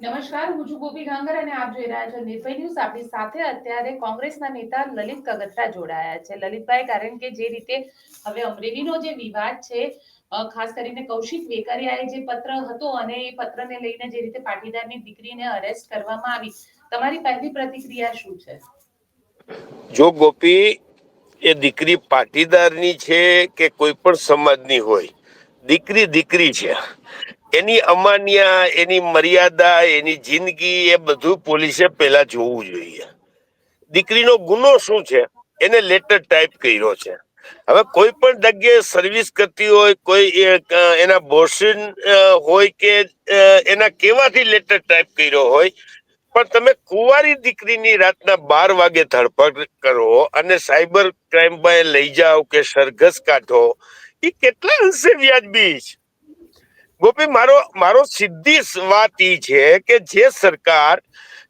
નમસ્કાર, હું છું ગોપી ગાંગર અને આપ જોઈ રહ્યા છો નિર્ભય ન્યૂઝ. આપણી સાથે અત્યારે કોંગ્રેસના નેતા લલિત કગથરા જોડાયા છે. લલિતભાઈ, કારણ કે જે રીતે હવે અમરેલીનો જે વિવાદ છે ખાસ કરીને કૌશિક વેકરિયાએ જે પત્ર હતો અને એ પત્રને લઈને જે રીતે પાટીદારની દીકરીને અરેસ્ટ કરવામાં આવી, તમારી પહેલી પ્રતિક્રિયા શું છે? જો ગોપી, એ દીકરી પાટીદારની છે કે કોઈ પણ સમાજની હોય, દીકરી દીકરી છે એની અમાન્યા, એની મર્યાદા, એની જિંદગી એ બધું પોલીસે પહેલા જોવું જોઈએ. દીકરીનો ગુનો શું છે? એને લેટર ટાઈપ કર્યો છે. હવે કોઈ પણ જગ્યાએ સર્વિસ કરતી હોય, કોઈ એના બોસિન હોય કે એના કેવાથી લેટર ટાઈપ કર્યો હોય, પણ તમે કુંવારી દીકરીની રાતના બાર વાગે ધરપકડ કરો અને સાયબર ક્રાઇમ પાસે લઈ જાઓ કે સરઘસ કાઢો એ કેટલા અંશે વ્યાજબી છે? ગોપી, મારો મારો સીધી વાત એ છે કે જે સરકાર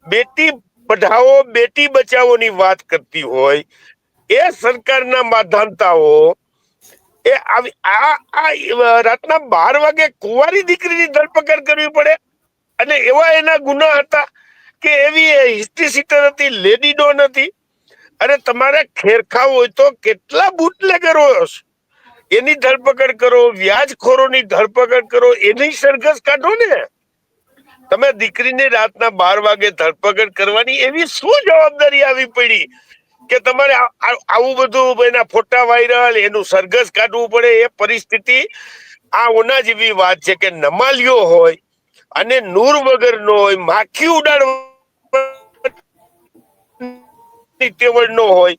બેટી પઢાઓ, બેટી બચાવોની વાત કરતી હોય, એ સરકારના માધાનતાઓ એ આ આ રાતના બાર વાગે કુંવારી દીકરીની ધરપકડ કરવી પડે અને એવા એના ગુના હતા કે એવી હિસ્ટ્રી સીટર હતી લેડી ડોન હતી અને તમારે ખેરખાવ હોય તો કેટલા બુટલેગરો હશે? એની ધરપકડ કરો, વ્યાજખોરોની ધરપકડ કરો, એની સરઘસ કાઢો ને. તમે દીકરીને રાતના બાર વાગે ધરપકડ કરવાની એવી શું જવાબદારી આવી પડી કે તમારે આવું બધું એના ફોટા વાયરલ, એનું સરઘસ કાઢવું પડે, એ પરિસ્થિતિ આ ઓના જેવી વાત છે કે નમાલિયો હોય અને નૂર વગરનો હોય, માખી ઉડાડવા તેવડ નો હોય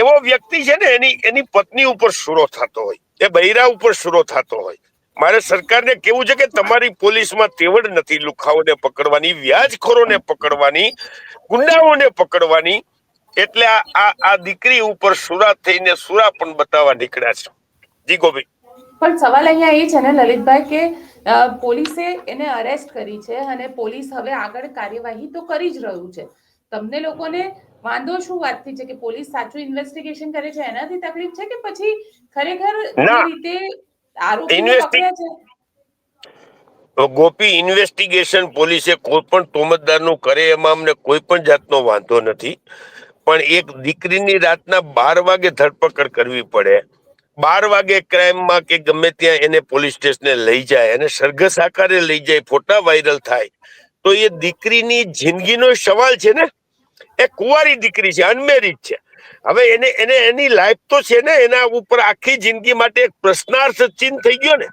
એવો વ્યક્તિ છે ને, એની એની પત્ની ઉપર સુરો થતો હોય, એ બૈરા ઉપર સુરો થતો હોય. મારે સરકારને કેવું છે કે તમારી પોલીસમાં તેવડ નથી લુખાઓને પકડવાની, વ્યાજખોરોને પકડવાની, ગુંડાઓને પકડવાની, એટલે આ આ દીકરી ઉપર સુરા થઈને સુરા પણ બતાવવા નીકળ્યા છે. જી પણ સવાલ અહીંયા એ છે ને લલિતભાઈ કે પોલીસે એને અરેસ્ટ કરી છે અને પોલીસ હવે આગળ કાર્યવાહી તો કરી જ રહ્યું છે. તમને લોકોને વાંધો શું વાતથી છે કે પોલીસ સાચું ઇન્વેસ્ટિગેશન કરે છે? એનાથી તકલીફ છે કે પછી ખરેખર રીતે ગોપી ઇન્વેસ્ટિગેશન પોલીસે કોઈ પણ તોમતદારનું કરે એમાં અમને કોઈ પણ જાતનો વાંધો નથી. પણ એક દીકરીની રાતના બાર વાગે ધરપકડ કરવી પડે. બાર વાગે ક્રાઇમમાં કે ગમે ત્યાં એને પોલીસ સ્ટેશને લઈ જાય અને સરઘસ આકારે લઈ જાય ફોટા વાયરલ થાય તો એ દીકરીની જિંદગીનો સવાલ છે ને? એ કુંવારી દીકરી છે અનમેરિડ છે. હવે એને એને એની લાઈફ તો છે ને, એના ઉપર આખી જિંદગી માટે એક પ્રશ્નાર્થ ચિહ્ન થઈ ગયો ને.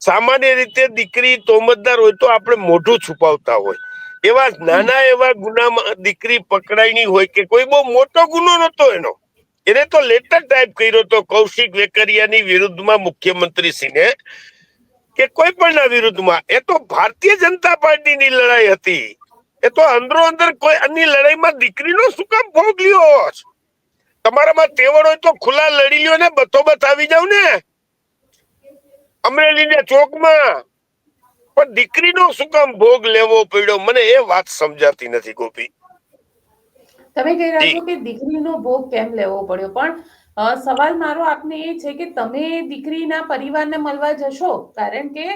સામાન્ય રીતે દીકરી તોમતદાર હોય તો આપણે મોઢું છુપાવતા હોય. એવા નાના એવા ગુનામાં દીકરી પકડાઈની હોય કે કોઈ બહુ મોટો ગુનો નતો એનો. એને તો લેટર ટાઈપ કર્યો તો કૌશિક વેકરિયાની વિરુદ્ધમાં મુખ્યમંત્રી સિંહે કે કોઈ પણ ના વિરુદ્ધમાં. એ તો ભારતીય જનતા પાર્ટીની લડાઈ હતી. એ તો અંદરો અંદર કોઈ અન્ય લડાઈમાં દીકરીનો શું કામ ભોગ લ્યો? તમારામાં તેવડ હોય તો ખુલ્લા લડી લ્યો ને બતો આવી જાવ ને. અમરેલીના ચોકમાં. પણ દીકરીનો શું કામ ભોગ લેવો પડ્યો? મને એ વાત સમજાતી નથી ગોપી. તમે કહી રહ્યા છો કે દીકરીનો ભોગ કેમ લેવો પડ્યો? પણ સવાલ મારો આપને એ છે કે તમે દીકરીના પરિવારને મળવા જશો કારણ કે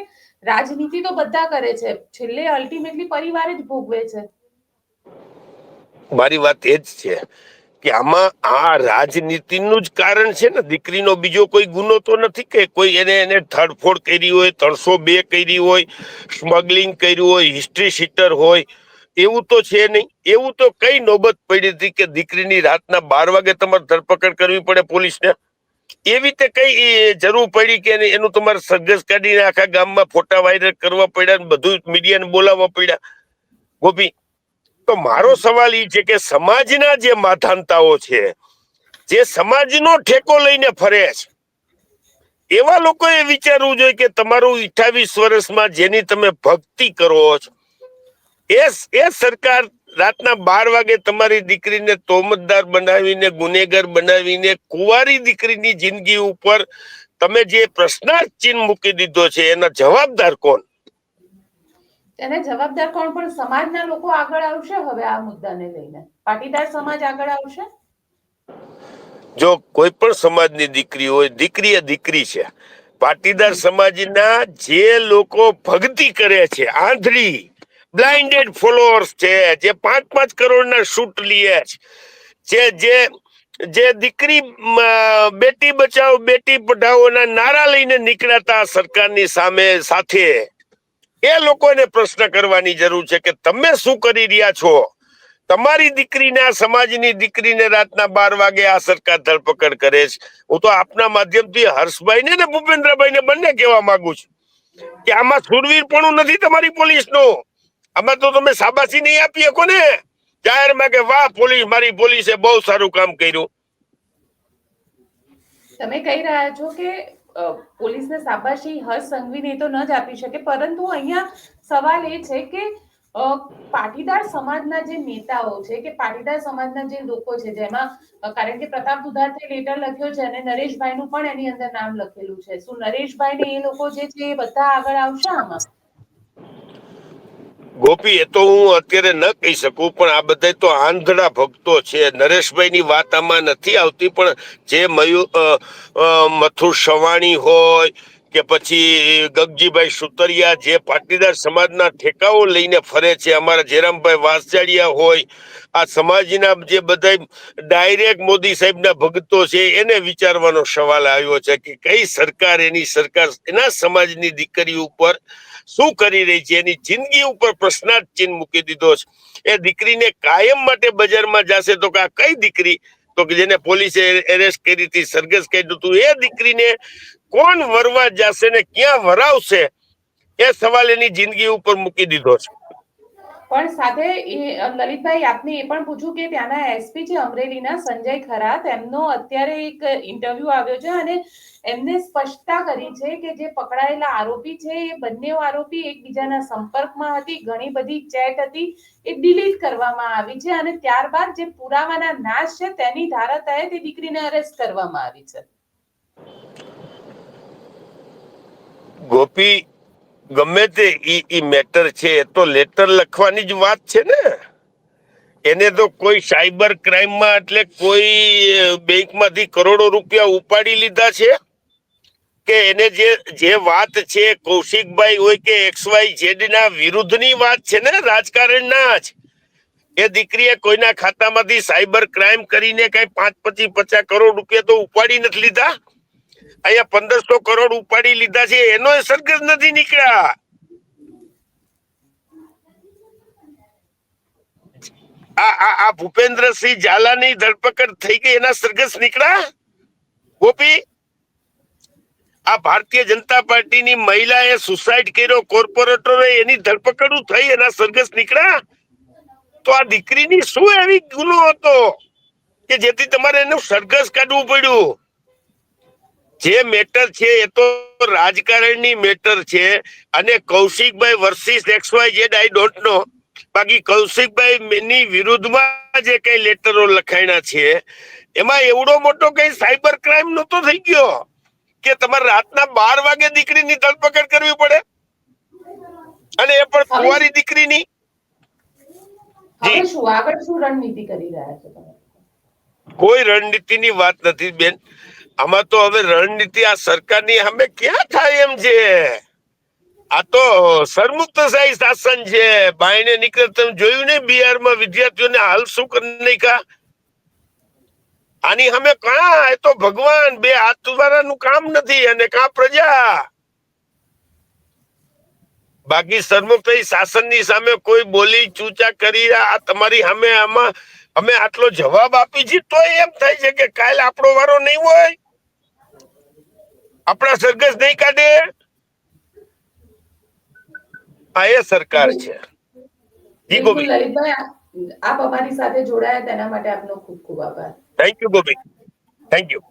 રાજનીતિ તો બધા કરે છે. છેલ્લે અલ્ટિમેટલી પરિવાર જ ભોગવે છે. મારી વાત એ જ છે કે આમાં આ રાજનીતિનું જ કારણ છે ને, દીકરીનો બીજો કોઈ ગુનો તો નથી કે કોઈ એને એને ધરફોડ કરી હોય, ત્રણસો બે કરી હોય સ્મગલિંગ કર્યું હોય હિસ્ટ્રી સીટર હોય, એવું તો છે નહીં. એવું તો કઈ નોબત પડી હતી કે દીકરીની રાતના બાર વાગે તમારે ધરપકડ કરવી પડે પોલીસને. એવી તે કઈ જરૂર પડી કે એને- તમારે સરઘસ કાઢીને આખા ગામમાં ફોટા વાયરલ કરવા પડ્યા ને બધું મીડિયાને બોલાવવા પડ્યા? ગોપી, તો મારો સવાલ એ છે કે સમાજના જે માધાનતાઓ છે, જે સમાજનો ઠેકો લઈને ફરે છે, એવા લોકોએ વિચારવું જોઈએ કે તમારું અઠાવીસ વર્ષમાં જેની તમે ભક્તિ કરો છો, એ એ સરકાર રાતના બાર વાગે તમારી દીકરીને તોમતદાર બનાવીને ગુનેગાર બનાવીને કુંવારી દીકરીની જિંદગી ઉપર તમે જે પ્રશ્નાર્થ ચિહ્ન મૂકી દીધો છે એના જવાબદાર કોણ? એને જવાબદાર કોણ? પણ સમાજના લોકો આગળ આવશે હવે આ મુદ્દાને લઈને. પાટીદાર સમાજ આગળ આવશે? જો કોઈ પણ સમાજની દીકરી હોય દીકરી એ દીકરી છે. પાટીદાર સમાજના જે લોકો ભક્તિ કરે છે આંધળી બ્લાઇન્ડેડ ફોલોઅર્સ છે, જે પાંચ પાંચ કરોડના શૂટ લીએ છે. જે જે દીકરી બેટી બચાવો, બેટી પઢાઓના નારા લઈને નીકળ્યા સરકારની સામે, સાથે એ લોકોને પ્રશ્ન કરવાની જરૂર છે કે તમે શું કરી રહ્યા છો? તમારી દીકરીને, સમાજની દીકરીને રાતના બાર વાગે આ સરકાર ધરપકડ કરે છે. હું તો આપના માધ્યમથી હર્ષભાઈને ને ભૂપેન્દ્રભાઈને બંને કહેવા માંગુ છું કે આમાં સુરવીરપણું નથી તમારી પોલીસનું. આમાં તો તમે શાબાશી નહીં આપી શકો ને જાહેરમાં કે, વાહ, પોલીસ, મારી પોલીસે બહુ સારું કામ કર્યું. તમે કહી રહ્યા છો કે પોલીસને શાબાશી, હર્ષ સંઘવીને તો ન જ આપી શકે, પરંતુ અહીંયા સવાલ એ છે કે પાટીદાર સમાજના જે નેતાઓ છે કે પાટીદાર સમાજના જે લોકો છે, જેમાં કારણ કે પ્રતાપ દુધાર્થે લેટર લખ્યો છે અને નરેશભાઈનું પણ એની અંદર નામ લખેલું છે. શું નરેશભાઈ ને એ લોકો જે છે એ બધા આગળ આવશે આમાં? ગોપી એ તો હું અત્યારે ન કહી શકું પણ આ બધા તો આંધળા ભક્તો છે. નરેશભાઈની વાત આમાં નથી આવતી પણ જે મયુ અ, અ, મથુર સવાણી હોય કે પછી ગગજીભાઈ સુતરિયા જે પાટીદાર સમાજના ઠેકાઓ લઈને ફરે છે અમારા જેરામભાઈ વાસજાડિયા હોય આ સમાજના જે બધા ડાયરેક્ટ મોદી સાહેબના ભક્તો છે એને વિચારવાનો સવાલ આવ્યો છે કે કઈ સરકાર એની સરકાર એના સમાજની દીકરી ઉપર શું કરી રહી છે? એની જિંદગી ઉપર પ્રશ્નાર્થ ચિહ્ન મૂકી દીધો છે. એ દીકરીને કાયમ માટે બજારમાં જશે તો કે આ કઈ દીકરી? તો કે જેને પોલીસે એરેસ્ટ કરી હતી સરગસ કર્યું હતું, એ દીકરીને કોણ વરવા જશે ને ક્યાં વરાવશે? એ સવાલ એની જિંદગી ઉપર મૂકી દીધો છે. પણ સાથે લલિતભાઈ, આપને એ પણ પૂછ્યું કે ત્યાંના એસપી છે અમરેલીના સંજય ખરાત એમનો અત્યારે એક ઇન્ટરવ્યુ આવ્યો છે અને એમને સ્પષ્ટતા કરી છે કે જે પકડાયેલા આરોપી છે, એ બંને આરોપી એકબીજાના સંપર્કમાં હતી, ઘણી બધી ચેટ હતી, એ ડિલીટ કરવામાં આવી છે અને ત્યારબાદ જે પુરાવાના નાશ છે તેની ધારા તહે તે દીકરીને અરેસ્ટ કરવામાં આવી છે. ગોપી ગમે તે ઈ ઈ મેટર છે તો લેટર લખવાની જ વાત છે ને. એને તો કોઈ સાયબર ક્રાઇમમાં એટલે કોઈ બેંકમાંથી કરોડો રૂપિયા ઉપાડી લીધા છે? કે એને જે જે વાત છે, કૌશિકભાઈ હોય કે એક્સ વાય ઝેડ વિરુદ્ધની વાત છે ને, રાજકારણના જ. એ દીકરીએ કોઈના ખાતામાંથી સાયબર ક્રાઇમ કરીને કઈ પાંચ, પચીસ, પચાસ કરોડ રૂપિયા તો ઉપાડી નથી લીધા? અહીંયા પંદરસો કરોડ ઉપાડી લીધા છે, એનો સરઘસ નથી નીકળ્યા. આ આ આ ભૂપેન્દ્રસિંહ ઝાલાની ધરપકડ થઈ ગઈ, એના સરઘસ નીકળ્યા? ગોપી, આ ભારતીય જનતા પાર્ટીની મહિલાએ સુસાઇડ કર્યો કોર્પોરેટરો એની ધરપકડ થઈ, એના સરઘસ નીકળ્યા? તો આ દીકરીની શું એવી ગુનો હતો કે જેથી તમારે એનું સરઘસ કાઢવું પડ્યું? જે મેટર છે એ તો રાજકારણની મેટર છે. અને Kaushikbhai versus X Y Z I don't know બાકી કૌશિકભાઈ ની વિરુદ્ધમાં જે કઈ લેટરો લખાણ્યા છે એમાં એવડો મોટો કઈ સાયબર ક્રાઇમ નતો થઈ ગયો કે તમારે રાતના બાર વાગે દીકરીની ધરપકડ કરવી પડે? અને એ પણ કુંવારી દીકરીની? આગળ શું રણનીતિ કરી રહ્યા છો કોઈ રણનીતિની વાત નથી બેન. આમાં તો હવે રણનીતિ આ સરકારની સામે ક્યાં થાય એમ છે? આ તો સરમુક્તશાહી શાસન છે. બાયને નીકળે તમે જોયું ને બિહારમાં વિદ્યાર્થીઓને હાલ શું કરી કા આની સામે કા? એ તો ભગવાન, બે હાથ વાળાનું કામ નથી અને કા પ્રજા? બાકી સરમુક્તશાહી શાસનની સામે કોઈ બોલી ચૂચા કરી આ તમારી સામે આમાં અમે આટલો જવાબ આપી છીએ તો એમ થાય છે કે કાલ આપણો વારો નહીં હોય? આપણા સરઘસ નહીં કાઢે? આ એ સરકાર છે. જી ગોપી આપ અમારી સાથે જોડાયા તેના માટે આપનો ખૂબ ખૂબ આભાર. Thank you Gopi thank you